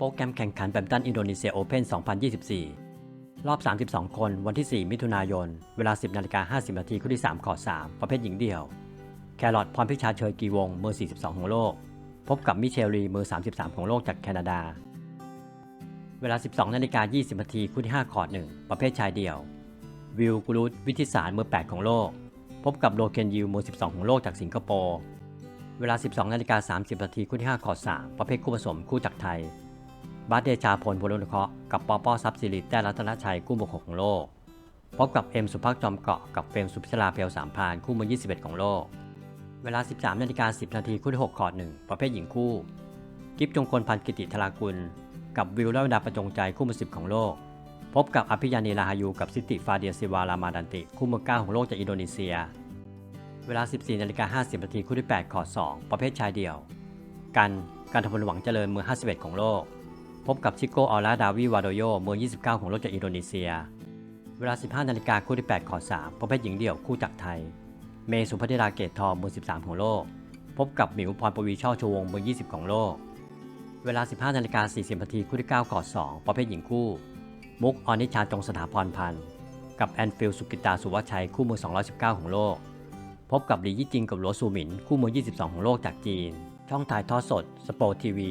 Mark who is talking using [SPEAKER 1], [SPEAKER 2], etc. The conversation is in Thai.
[SPEAKER 1] โปรแกรมแข่งขันแบดมินตันอินโดนีเซียโอเพน2024 รอบ 32 คนวันที่ 4 มิถุนายน เวลา 10นาฬิกา50นาทีคู่ที่ 3 ขอร์ด3ประเภทหญิงเดี่ยว แครอทพรพิชาเชยกีวงศ์มือ 42 ของโลก พบกับมิเชลลีมือ 33 ของโลกจากแคนาดา เวลา 12นาฬิกา20นาทีคู่ที่ 5 ขอร์ด1ประเภทชายเดี่ยว วิลกุรุตวิทิสารมือ 8 ของโลก พบกับโลเคนยิวมือ 12 ของโลกจากสิงคโปร์ เวลา 12นาฬิกา30นาทีคู่ที่ 5 ขอด3ประเภทคู่ผสมคู่จากไทย บาสเดชาพลพลนุเคราะห์กับปอปอซับซิริแต้รัตนชัยคู่มือ6ของโลก พบกับเอ็มสุภักจอมเกาะกับเฟรมสุพิชลาเพลสามพานคู่มือ21 ของโลก เวลา 13นาฬิกา10 นาทีคู่ที่6คอร์ด1ประเภทหญิงคู่ กิฟจงกลพันธ์กิติธรากุล กับวิวและดาประจงใจคู่มือ10 ของโลก พบกับอภิยานีลาฮายูกับซิติฟาเดียซิวารามาดันติคู่มือ9ของโลกจากอินโดนีเซีย เวลา 14นาฬิกา50นาทีคู่ที่8คอร์ด2ประเภทชายเดี่ยว กันการทพลหวังเจริญมือ 51 ของโลก พบกับชิโกออลาดาวิวาโดโยมือ 29 ของโลกจากอินโดนีเซีย เวลา 15 นาฬิกาคู่ที่ 8 ขอ 3 ประเภทหญิงเดี่ยวคู่จากไทย เมย์สุพัธิราเกตทองมือ 13 ของโลก พบกับหมิวพรปวีช่อชวงมือ 20 ของโลก เวลา 15 นาฬิกา 40 นาทีคู่ที่ 9 ขอ 2 ประเภทหญิงคู่ มุกออนิชาจงสถาพรพันธ์กับแอนฟิลสุกิตาสุวัชชัยคู่มือ 219 ของโลก พบกับหลียี่จิงกับหลัวซูหมินคู่มือ 22 ของโลกจากจีน ช่องถ่ายทอดสด สปอร์ทีวี